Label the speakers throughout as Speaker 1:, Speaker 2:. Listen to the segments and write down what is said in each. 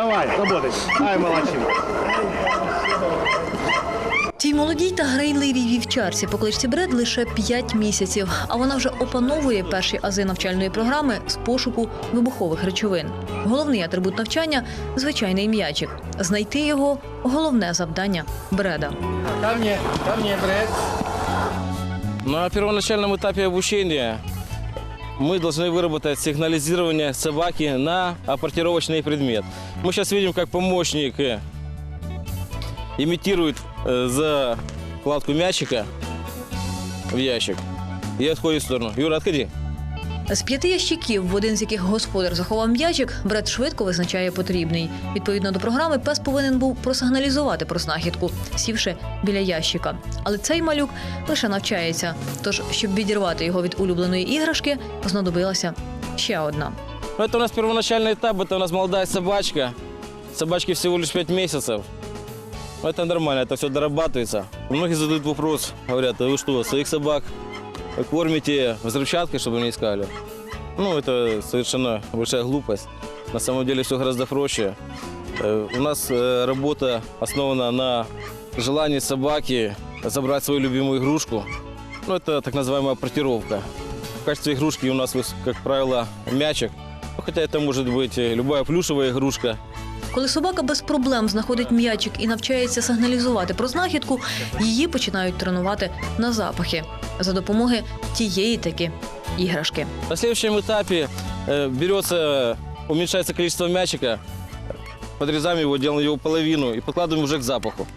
Speaker 1: давай, работай. Ай, молодчина.
Speaker 2: Тій молодій та грайливій вівчарці по кличці Бред лише 5 місяців, а вона вже опановує перші ази навчальної програми з пошуку вибухових речовин. Головний атрибут навчання звичайний м'ячик. Знайти його головне завдання Бреда.
Speaker 3: Ко мне, ко мне, Бред.
Speaker 4: На первоначальном этапе обучения мы должны выработать сигнализирование собаки на апортировочный предмет. Мы сейчас видим, как помощник э, имитирует э, закладку мячика в ящик и отходит в сторону. Юра, отходи.
Speaker 2: З п'яти ящиків, в один з яких господар заховав м'ячик, Бред швидко визначає потрібний. Відповідно до програми, пес повинен був просигналізувати про знахідку, сівши біля ящика. Але цей малюк лише навчається. Тож, щоб відірвати його від улюбленої іграшки, знадобилася ще одна.
Speaker 4: Ну, Это у нас первоначальный этап, это у нас молодая собачка. Собачке всего лишь 5 месяцев. Ну, Это нормально, это все дорабатывается. Многие задают вопрос, говорят, а вы что, своих собак кормите взрывчаткой, чтобы они искали? Ну, это совершенно большая глупость. На самом деле все гораздо проще. Э, У нас э, работа основана на желании собаки забрать свою любимую игрушку. Ну, это так называемая портировка. В качестве игрушки у нас, как правило, мячик. Ну, Хотя это может быть э, любая плюшевая игрушка.
Speaker 2: Коли собака без проблем знаходить м'ячик і навчається сигналізувати про знахідку, її починають тренувати на запахи за допомоги тієї таки іграшки.
Speaker 4: На следующем этапе э, берется, уменьшается количество мячика, подрезаем его, делаем его половину и подкладываем уже к запаху.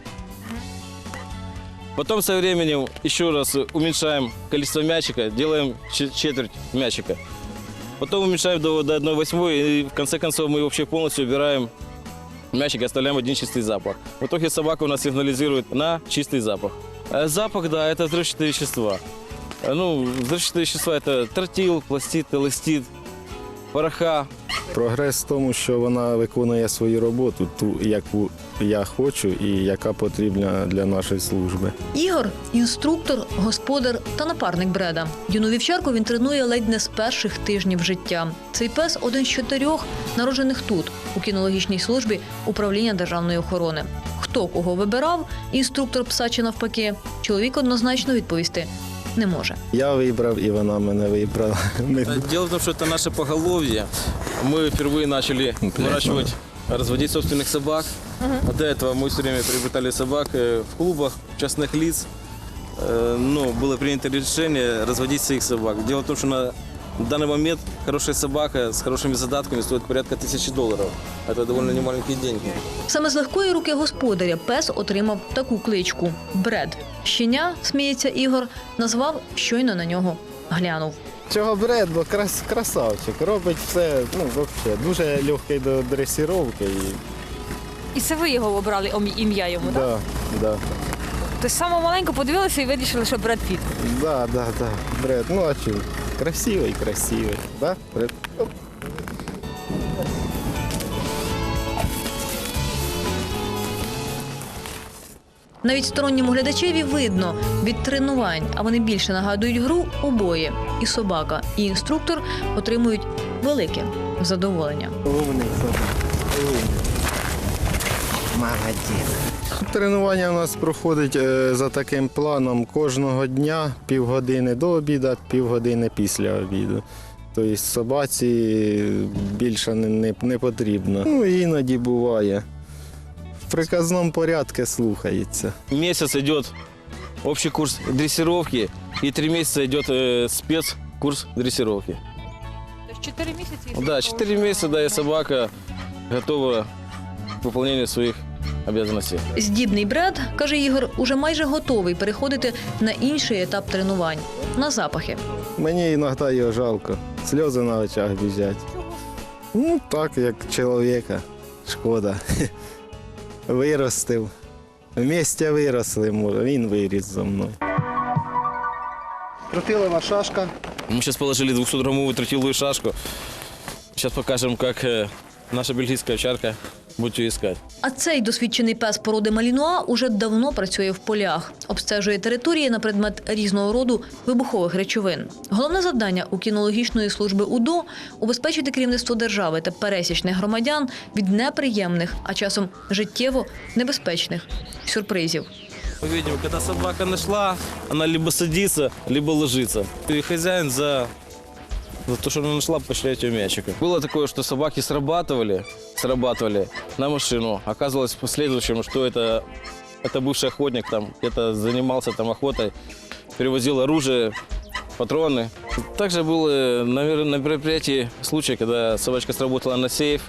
Speaker 4: Потом со временем еще раз уменьшаем количество мячика, делаем че- четверть мячика. Потом уменьшаем до, до 1,8 и в конце концов мы вообще полностью убираем мячик и оставляем один чистый запах. В итоге собака у нас сигнализирует на чистый запах. Э, Запах, да, это взрывчатые вещества. Э, Ну, взрывчатые вещества – это тротил, пластид, эластид, пороха.
Speaker 5: Прогрес в тому, що вона виконує свою роботу, ту, яку я хочу і яка потрібна для нашої служби.
Speaker 2: Ігор інструктор, господар та напарник Бреда. Юну вівчарку він тренує ледь не з перших тижнів життя. Цей пес один з чотирьох, народжених тут, у кінологічній службі управління державної охорони. Хто кого вибирав, інструктор пса чи навпаки, чоловік однозначно відповісти не може.
Speaker 5: Я вибрав і вона мене вибрала. Ми
Speaker 4: Дело в том, что это наше поголовье. Мы впервые начали выращивать, разводить собственных собак. А До этого мы все время приобретали собак э, в клубах, частных лиц. Э, Но было принято решение разводить своих собак. Дело в том, что на данный момент хорошая собака с хорошими задатками стоит порядка тысячи долларов. Это довольно немаленькие деньги.
Speaker 2: Саме з легкої руки господаря пес отримав таку кличку Бред. Щеня, сміється Ігор, назвав щойно на нього глянув.
Speaker 5: Чого бред, бо крас, красавчик. Робить все, ну, взагалі, дуже легкий до дресіровки. І,
Speaker 6: І це ви його обрали ом- ім'я йому, так?
Speaker 5: да, да,
Speaker 6: Тобто саме маленько подивилися і вирішили, що Бред Піт.
Speaker 5: да, да, да, бред. Ну а чого? Красивий, красивий. Да? Оп.
Speaker 2: Навіть сторонньому глядачеві видно від тренувань, а вони більше нагадують гру обоє. І собака, і інструктор отримують велике задоволення.
Speaker 5: Умний собака. Молодець. Тренування у нас проходить е, за таким планом кожного дня півгодини до обіду, півгодини після обіду. Тобто собаці більше не, не, не потрібно. Ну, іноді буває. В приказному порядку слухається.
Speaker 4: Месяц идет общий курс дрессировки, и три месяца идет э, спецкурс дрессировки.
Speaker 6: Тобто 4 місяці.
Speaker 4: Да, 4 месяца, да, и собака готова к выполнению своих обязанностей.
Speaker 2: Здібний бред, каже Ігор, уже майже готовий переходити на інший етап тренувань на запахи.
Speaker 5: Мені іноді його жалко. Сльози на очах біжать. Ну, так, як чоловіка. Шкода. Виростив. Вместе виросли, він виріс зо мною.
Speaker 1: Тротилова шашка.
Speaker 4: Мы сейчас положили 200-граммовую тротиловую шашку. Сейчас покажем, как э, наша бельгийская овчарка будете искать.
Speaker 2: А цей досвідчений пес породи Малінуа уже давно працює в полях, обстежує території на предмет різного роду вибухових речовин. Головне завдання у кінологічної служби УДО убезпечити керівництво держави та пересічних громадян від неприємних, а часом життєво небезпечних сюрпризів.
Speaker 4: Мы видим, когда собака нашла, она либо садится, либо ложится. И хозяин за, за то, что она нашла, поощряет ее мячиком. Было такое, что собаки срабатывали, срабатывали на машину. Оказалось в последующем, что это, это бывший охотник, там где-то занимался там охотой, перевозил оружие, патроны. Также был, э, наверное, на мероприятии случай, когда собачка сработала на сейф.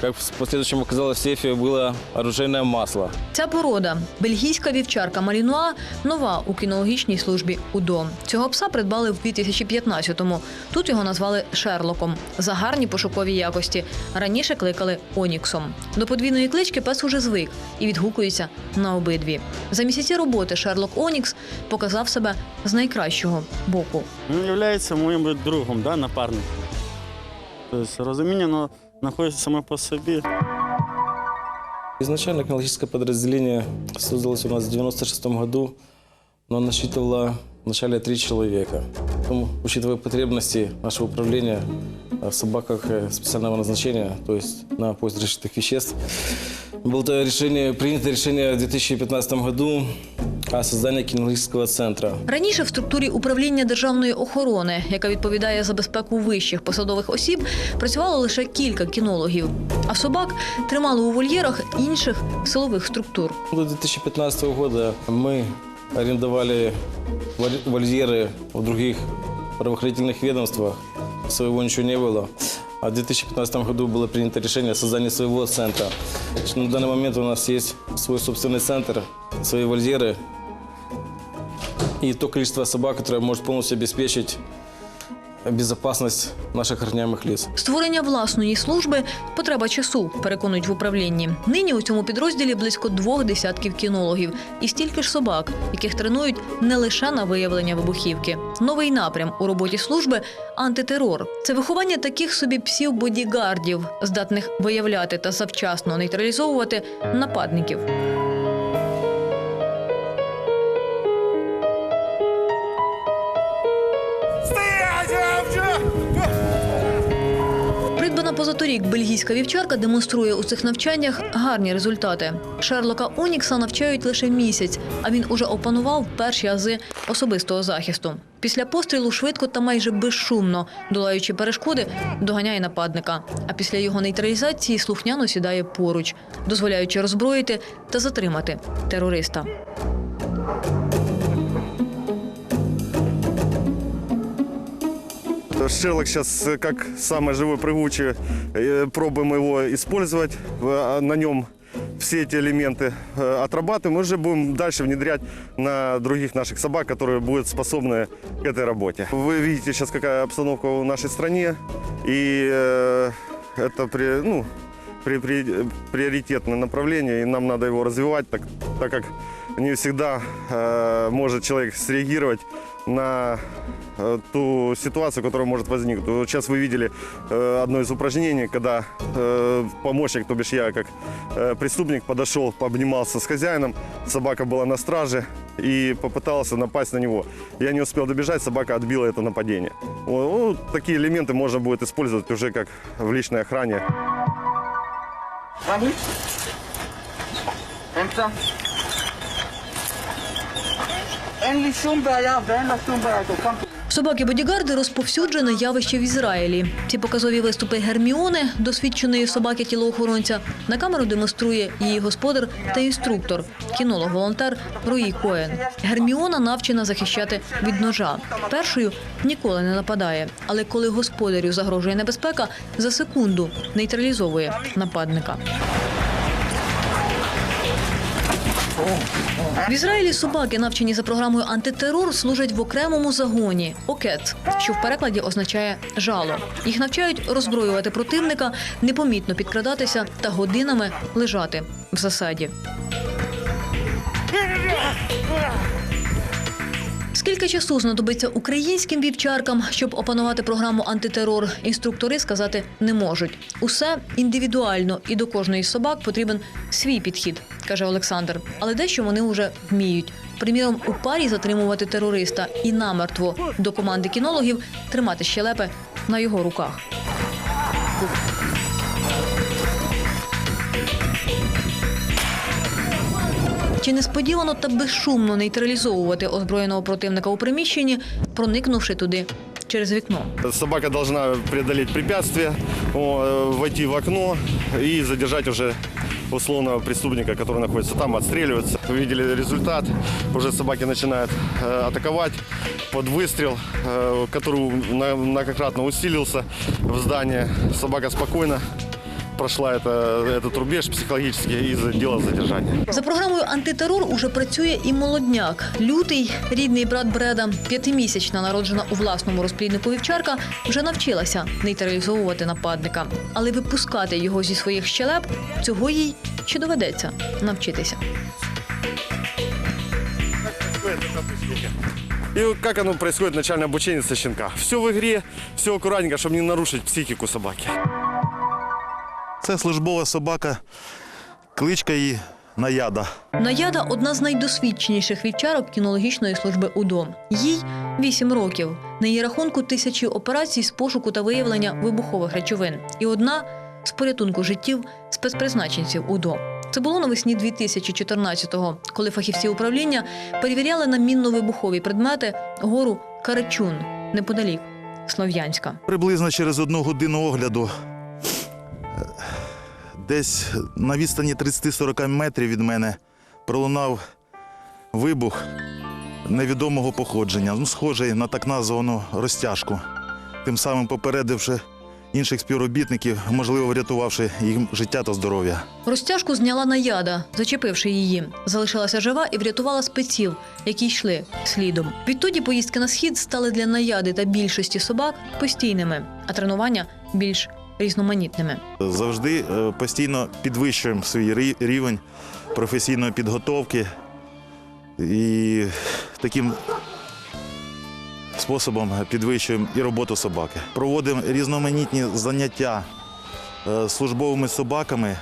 Speaker 4: Как в последующем оказалось, в сейфе было оружейное масло.
Speaker 2: Ця порода бельгійська вівчарка Малінуа нова у кінологічній службі УДО. Цього пса придбали в 2015-му. Тут його назвали Шерлоком за гарні пошукові якості. Раніше кликали Оніксом. До подвійної клички пес уже звик і відгукується на обидві. За місяці роботи Шерлок Онікс показав себе з найкращого боку.
Speaker 7: Він є моїм другом, да, напарником. Тобто розуміння ну, знаходиться саме по собі.
Speaker 4: Изначально кинологическое подразделение создалось у нас в 96 году, но насчитывало вначале три человека. Потом, учитывая потребности нашего управления э, в собаках э, специального назначения, то есть на поиск решительных веществ, было решение, принято решение в 2015 году о создании кинологического центра.
Speaker 2: Раніше в структурі управління державної охорони, яка відповідає за безпеку вищих посадових осіб, працювало лише кілька кінологів. А собак тримали у вольєрах інших силових структур.
Speaker 4: До 2015 года мы арендовали валь- вольеры в других правоохранительных ведомствах. Своего ничего не было. А в 2015 году было принято решение о создании своего центра. Значит, На данный момент у нас есть свой собственный центр, свои вольеры и то количество собак, которое может полностью обеспечить безопасность наших охраняемых лиц.
Speaker 2: Створення власної служби потреба часу, переконують в управлінні. Нині у цьому підрозділі близько двох десятків кінологів і стільки ж собак, яких тренують не лише на виявлення вибухівки. Новий напрям у роботі служби антитерор. Це виховання таких собі псів бодігардів, здатних виявляти та завчасно нейтралізовувати нападників. Придбана позаторік бельгійська вівчарка демонструє у цих навчаннях гарні результати. Шерлока Онікса навчають лише місяць, а він уже опанував перші ази особистого захисту. Після пострілу швидко та майже безшумно, долаючи перешкоди, доганяє нападника. А після його нейтралізації слухняно сідає поруч, дозволяючи роззброїти та затримати терориста.
Speaker 1: Шерлок сейчас как самый живой прыгучий. Э, Пробуем его использовать. А На нем все эти элементы э, отрабатываем. Мы уже будем дальше внедрять на других наших собак, которые будут способны к этой работе. Вы видите сейчас, какая обстановка в нашей стране. И э, это при, ну, при- при- приоритетное направление, и нам надо его развивать, так, так как не всегда э, может человек среагировать на ту ситуацию, которая может возникнуть. Сейчас вы видели э, одно из упражнений, когда э, помощник, то бишь я, как э, преступник, подошел, пообнимался с хозяином, собака была на страже и попытался напасть на него. Я не успел добежать, собака отбила это нападение. Вот такие элементы можно будет использовать уже как в личной охране.
Speaker 3: Enter. Only Schumbaya, then the Schumbaya to come to
Speaker 2: Собаки-бодігарди розповсюджене явище в Ізраїлі. Ці показові виступи Герміони, досвідченої собаки тілоохоронця, на камеру демонструє її господар та інструктор, кінолог-волонтер Руї Коен. Герміона навчена захищати від ножа. Першою ніколи не нападає, але коли господарю загрожує небезпека, за секунду нейтралізовує нападника. В Ізраїлі собаки, навчені за програмою антитерор, служать в окремому загоні окет, що в перекладі означає жало. Їх навчають роззброювати противника, непомітно підкрадатися та годинами лежати в засаді. Скільки часу знадобиться українським вівчаркам, щоб опанувати програму антитерор, інструктори сказати не можуть. Усе індивідуально, і до кожної з собак потрібен свій підхід, каже Олександр. Але дещо вони вже вміють. Приміром, у парі затримувати терориста і намертво до команди кінологів тримати щелепи на його руках. Чи несподівано та безшумно нейтралізовувати озброєного противника у приміщенні, проникнувши туди через вікно.
Speaker 1: Собака должна преодолеть препятствие, о, э, войти в окно и задержать уже условного преступника, который находится там, отстреливаться. Вы видели результат. Уже собаки начинают э, атаковать под выстрел, э, который на- многократно усилился в здании. Собака спокойно прошла это, этот рубеж психологический и сделала задержание.
Speaker 2: За програмою антитерор уже працює і молодняк. Лютий, рідний брат Бреда, п'ятимісячна, народжена у власному розпліднику вівчарка, вже навчилася нейтралізовувати нападника. Але випускати його зі своїх щелеп цього їй ще доведеться навчитися.
Speaker 1: И как оно происходит, начальное обучение со щенка. Все в игре, все аккуратненько, чтобы не нарушить психику собаки.
Speaker 8: Це службова собака, кличка її Наяда.
Speaker 2: Наяда одна з найдосвідченіших вівчарок кінологічної служби УДО. Їй 8 років. На її рахунку тисячі операцій з пошуку та виявлення вибухових речовин. І одна з порятунку життів спецпризначенців УДО. Це було навесні 2014-го, коли фахівці управління перевіряли на мінно-вибухові предмети гору Карачун неподалік Слов'янська.
Speaker 8: Приблизно через одну годину огляду, десь на відстані 30-40 метрів від мене пролунав вибух невідомого походження, ну, схожий на так названу розтяжку, тим самим попередивши інших співробітників, можливо, врятувавши їм життя та здоров'я.
Speaker 2: Розтяжку зняла наяда, зачепивши її. Залишилася жива і врятувала спеців, які йшли слідом. Відтоді поїздки на схід стали для наяди та більшості собак постійними, а тренування більш різноманітними.
Speaker 8: Завжди е, постійно підвищуємо свій рівень професійної підготовки і таким способом підвищуємо і роботу собаки. Проводимо різноманітні заняття е, службовими собаками,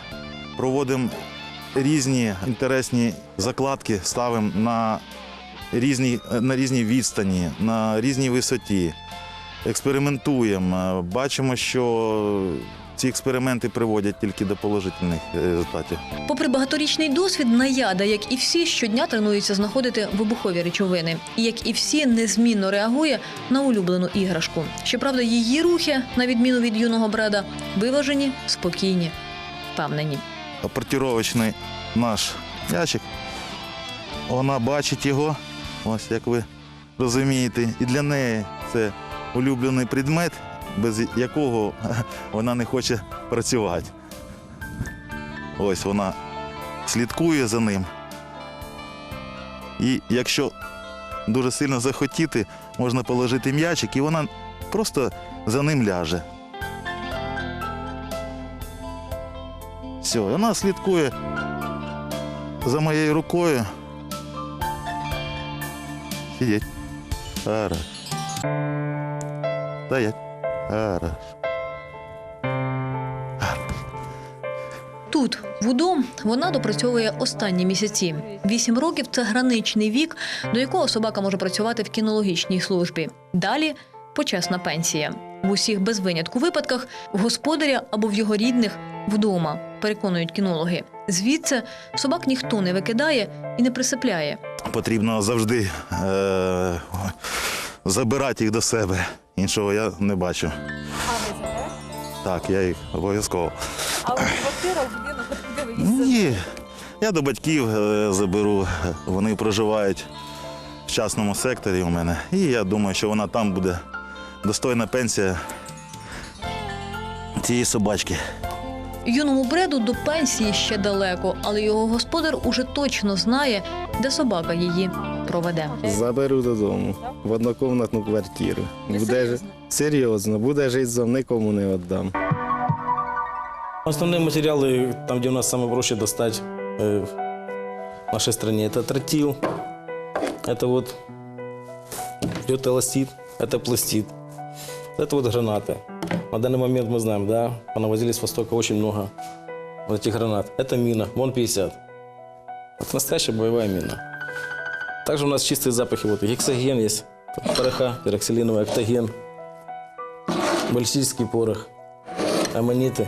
Speaker 8: проводимо різні інтересні закладки, ставимо на різні, на різній відстані, на різній висоті експериментуємо. Бачимо, що ці експерименти приводять тільки до положительних е, результатів.
Speaker 2: Попри багаторічний досвід, наяда, як і всі, щодня тренується знаходити вибухові речовини. І як і всі, незмінно реагує на улюблену іграшку. Щоправда, її рухи, на відміну від юного бреда, виважені, спокійні, впевнені.
Speaker 8: Апортіровочний наш ящик. Вона бачить його, ось як ви розумієте, і для неї це улюблений предмет, без якого вона не хоче працювати. Ось вона слідкує за ним. І якщо дуже сильно захотіти, можна положити м'ячик, і вона просто за ним ляже. Все, вона слідкує за моєю рукою. Сидіть. Хорошо. Стоять. Хорошо.
Speaker 2: Тут, в УДО, вона допрацьовує останні місяці. Вісім років це граничний вік, до якого собака може працювати в кінологічній службі. Далі почесна пенсія. В усіх без винятку випадках в господаря або в його рідних вдома, переконують кінологи. Звідси собак ніхто не викидає і не присипляє.
Speaker 8: Потрібно завжди е- забирати їх до себе. Іншого я не бачу.
Speaker 6: А ви?
Speaker 8: Так, я їх обов'язково.
Speaker 6: А от квартира, будинок?
Speaker 8: Ні. Я до батьків е, заберу. Вони проживають в частному секторі у мене. І я думаю, що вона там буде достойна пенсія цієї собачки.
Speaker 2: Юному бреду до пенсії ще далеко, але його господар уже точно знає, де собака її проведе.
Speaker 5: Заберу додому в однокомнатну квартиру.
Speaker 6: Ви
Speaker 5: Буде ж
Speaker 6: серйозно?
Speaker 5: серйозно, буде жити зо нікому не віддам.
Speaker 4: Основные материалы, там, где у нас самое проще достать э, в нашей стране, это тротил, это вот Это эластит, это пластид. Это вот гранаты. На данный момент мы знаем, да, понавозили с Востока очень много вот этих гранат. Это мина, МОН-50. Это настоящая боевая мина. Также у нас чистые запахи. Вот гексоген есть, пороха, пироксилиновый, октоген, баллистический порох, аммониты.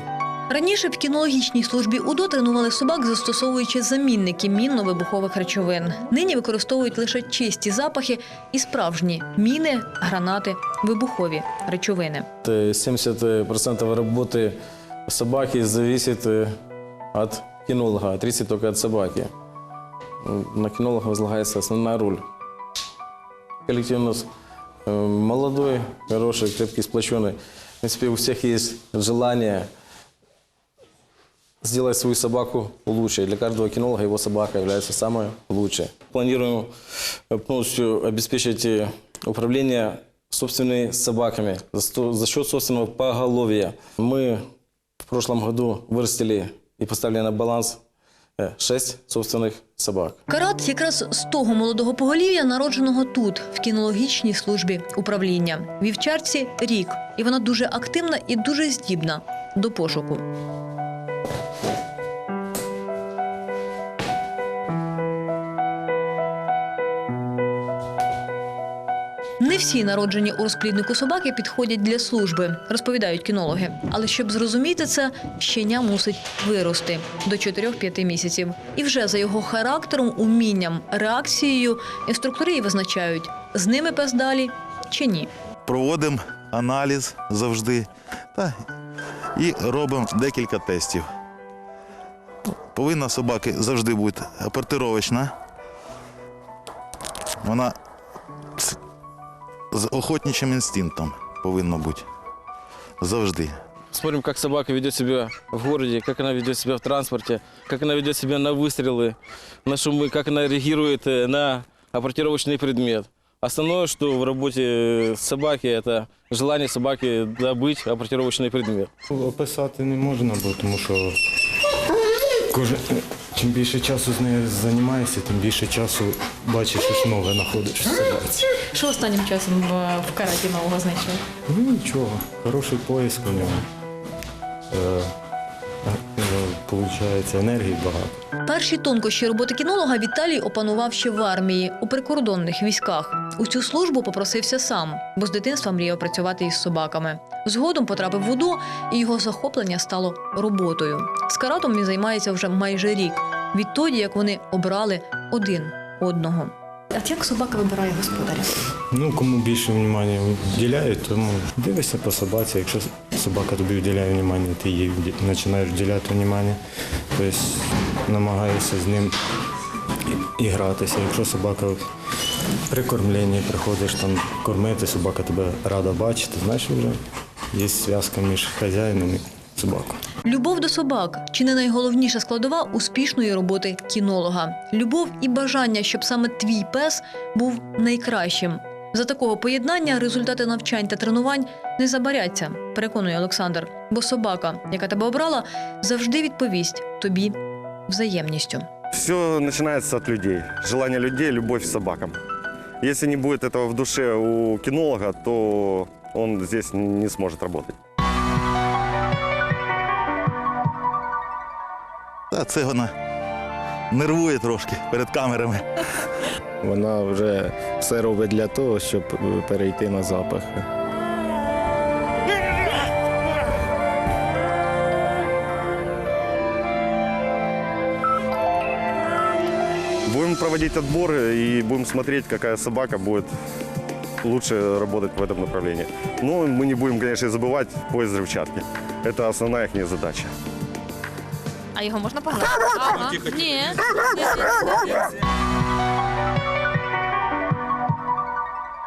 Speaker 2: Раніше в кінологічній службі УДО тренували собак, застосовуючи замінники мінно-вибухових речовин. Нині використовують лише чисті запахи і справжні міни, гранати, вибухові речовини.
Speaker 4: Это 70% работы собаки зависит э, от кинолога, а 30% только от собаки. М, На кинолога возлагается основная роль. Коллектив у нас э, молодой, хороший, крепкий, сплоченный. В принципе, у всех есть желание сделать свою собаку лучше. И Для каждого кинолога его собака является самой лучшей. Планируем э, полностью обеспечить э, управление собственными собаками за, сто- за счет собственного поголовья. Мы в прошлом году вырастили и поставили на баланс 6 собственных собак.
Speaker 2: Карат якраз з того молодого поголів'я, народженого тут, в кінологічній службі управління. Вівчарці рік, і вона дуже активна і дуже здібна до пошуку. Не всі народжені у розпліднику собаки підходять для служби, розповідають кінологи. Але щоб зрозуміти це, щеня мусить вирости до 4-5 місяців. І вже за його характером, умінням, реакцією інструктори і визначають, з ними пес далі чи ні.
Speaker 8: Проводимо аналіз завжди та, і робимо декілька тестів. Повинна собаки завжди бути апортировочна. Вона з охотничим інстинктом повинна бути. Завжди.
Speaker 4: Смотрим, как собака ведет себя в городе, как она ведет себя в транспорте, как она ведет себя на выстрелы, на шумы, как она реагирует э, на апортировочный предмет. Основное, что в работе э, собаки, это желание собаки добыть апортировочный предмет.
Speaker 5: Описати не можна, бо тому що кожен, чим більше часу з нею займаєшся, тим більше часу бачиш щось нове знаходиш в собі.
Speaker 2: Що останнім часом в, в караті нового знайшли?
Speaker 5: Ну нічого, хороший поїзд у нього. Е, Получається, енергії багато.
Speaker 2: Перші тонкощі роботи кінолога Віталій опанував ще в армії у прикордонних військах. У цю службу попросився сам, бо з дитинства мріяв працювати із собаками. Згодом потрапив в УДО, і його захоплення стало роботою. З каратом він займається вже майже рік, відтоді як вони обрали один одного. А як собака вибирає господаря?
Speaker 5: Ну, кому більше внимання вділяють, тому дивишся по собаці. Якщо собака тобі вділяє внимання, ти їй починаєш вділяти внимання. Тобто намагаєшся з ним і гратися. Якщо собака при кормленні приходиш там кормити, собака тебе рада бачити, знаєш вже є зв'язка між хазяїном і собакою.
Speaker 2: Любов до собак чи не найголовніша складова успішної роботи кінолога. Любов і бажання, щоб саме твій пес був найкращим. За такого поєднання результати навчань та тренувань не забаряться, переконує Олександр. Бо собака, яка тебе обрала, завжди відповість тобі взаємністю.
Speaker 1: Все начинается от людей. Желание людей, любовь к собакам. Если не будет этого в душе у кинолога, то он здесь не сможет работать.
Speaker 8: Та це вона нервує трошки перед камерами.
Speaker 5: Вона вже все робить для того, щоб е, перейти на запахи.
Speaker 1: Будем проводить отборы и будем смотреть, какая собака будет лучше работать в этом направлении. Но мы не будем, конечно, забывать поиск взрывчатки. Это основная их задача.
Speaker 6: А його можна погладити? Ага. Ні. Ні, ні, ні.